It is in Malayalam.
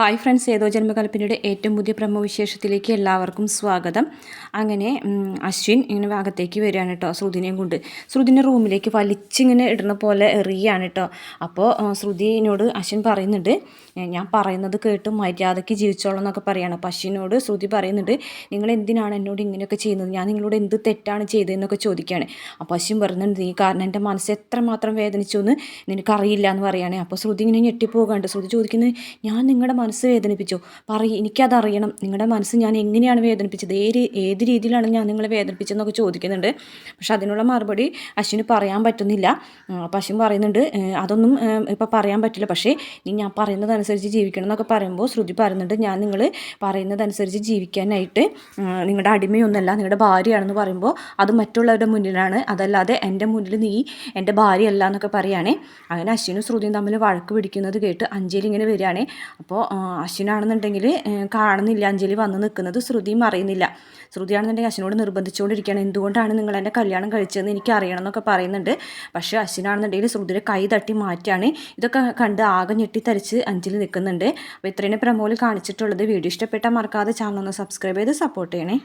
ഹായ് ഫ്രണ്ട്സ് ഏതോ ജന്മകൽപ്പനയുടെ ഏറ്റവും പുതിയ പ്രമവിശേഷത്തിലേക്ക് എല്ലാവർക്കും സ്വാഗതം. അങ്ങനെ അശ്വിൻ ഇങ്ങനെ ഭാഗത്തേക്ക് വരികയാണ് കേട്ടോ ശ്രുതിനെയും കൊണ്ട്. ശ്രുതിനെ റൂമിലേക്ക് വലിച്ചിങ്ങനെ ഇടുന്ന പോലെ എറിയാണ് കേട്ടോ അപ്പോൾ ശ്രുതിനോട് അശ്വിൻ പറയുന്നുണ്ട് ഞാൻ പറയുന്നത് കേട്ട് മര്യാദയ്ക്ക് ജീവിച്ചോളാം എന്നൊക്കെ പറയാണ്. അപ്പോൾ അശ്വിനോട് ശ്രുതി പറയുന്നുണ്ട് നിങ്ങൾ എന്തിനാണ് എന്നോട് ഇങ്ങനെയൊക്കെ ചെയ്യുന്നത്? ഞാൻ നിങ്ങളോട് എന്ത് തെറ്റാണ് ചെയ്തതെന്നൊക്കെ ചോദിക്കുകയാണ്. അപ്പോൾ അശ്വിൻ പറയുന്നുണ്ട് നീ കാരണം എന്റെ മനസ്സ് എത്രമാത്രം വേദനിച്ചു എന്ന് നിനക്കറിയില്ല എന്ന് പറയുകയാണ് അപ്പോൾ ശ്രുതി ഇങ്ങനെ ഞെട്ടിപ്പോകാണ്ട് ശ്രുതി ചോദിക്കുന്നത് ഞാൻ നിങ്ങളുടെ മനസ്സ് വേദനിപ്പിച്ചു. പറയും എനിക്കതറിയണം. നിങ്ങളുടെ മനസ്സ് ഞാൻ എങ്ങനെയാണ് വേദനിപ്പിച്ചത്? ഏത് ഏത് രീതിയിലാണ് ഞാൻ നിങ്ങളെ വേദനിപ്പിച്ചതെന്നൊക്കെ ചോദിക്കുന്നുണ്ട്. പക്ഷെ അതിനുള്ള മറുപടി അശ്വിന് പറയാൻ പറ്റുന്നില്ല. അപ്പം അശ്വിൻ പറയുന്നുണ്ട് അതൊന്നും ഇപ്പോൾ പറയാൻ പറ്റില്ല. പക്ഷേ നീ ഞാൻ പറയുന്നതനുസരിച്ച് ജീവിക്കണം എന്നൊക്കെ പറയുമ്പോൾ ശ്രുതി പറയുന്നുണ്ട് ഞാൻ നിങ്ങൾ പറയുന്നതനുസരിച്ച് ജീവിക്കാനായിട്ട് നിങ്ങളുടെ അടിമയൊന്നല്ല നിങ്ങളുടെ ഭാര്യയാണെന്ന് പറയുമ്പോൾ അത് മറ്റുള്ളവരുടെ മുന്നിലാണ്. അതല്ലാതെ എന്റെ മുന്നിൽ നീ എന്റെ ഭാര്യയല്ല എന്നൊക്കെ പറയുകയാണേ അങ്ങനെ അശ്വിനും ശ്രുതിയും തമ്മിൽ വഴക്ക് പിടിക്കുന്നത് കേട്ട് അഞ്ജലി ഇങ്ങനെ അപ്പോൾ അശ്വിനാണെന്നുണ്ടെങ്കിൽ കാണുന്നില്ല അഞ്ജലി വന്ന് നിൽക്കുന്നത്. ശ്രുതിയും അറിയുന്നില്ല ശ്രുതിയാണെന്നുണ്ടെങ്കിൽ അശ്വിനോട് നിർബന്ധിച്ചുകൊണ്ടിരിക്കുകയാണ്. എന്തുകൊണ്ടാണ് നിങ്ങൾ എന്റെ കല്യാണം കഴിച്ചതെന്ന് എനിക്ക് അറിയണം എന്നൊക്കെ പറയുന്നുണ്ട്. പക്ഷേ അശ്വിനാണെന്നുണ്ടെങ്കിൽ ശ്രുതിയുടെ കൈ തട്ടി മാറ്റാണ്. ഇതൊക്കെ കണ്ട് ആകെ ഞെട്ടിത്തരിച്ച് അഞ്ജലി നിൽക്കുന്നുണ്ട്. അപ്പോൾ ഇത്രയും പ്രമോൽ കാണിച്ചിട്ടുള്ളത്. വീഡിയോ ഇഷ്ടപ്പെട്ടാൽ മറക്കാതെ ചാനൽ ഒന്ന് സബ്സ്ക്രൈബ് ചെയ്ത് സപ്പോർട്ട് ചെയ്യണേ.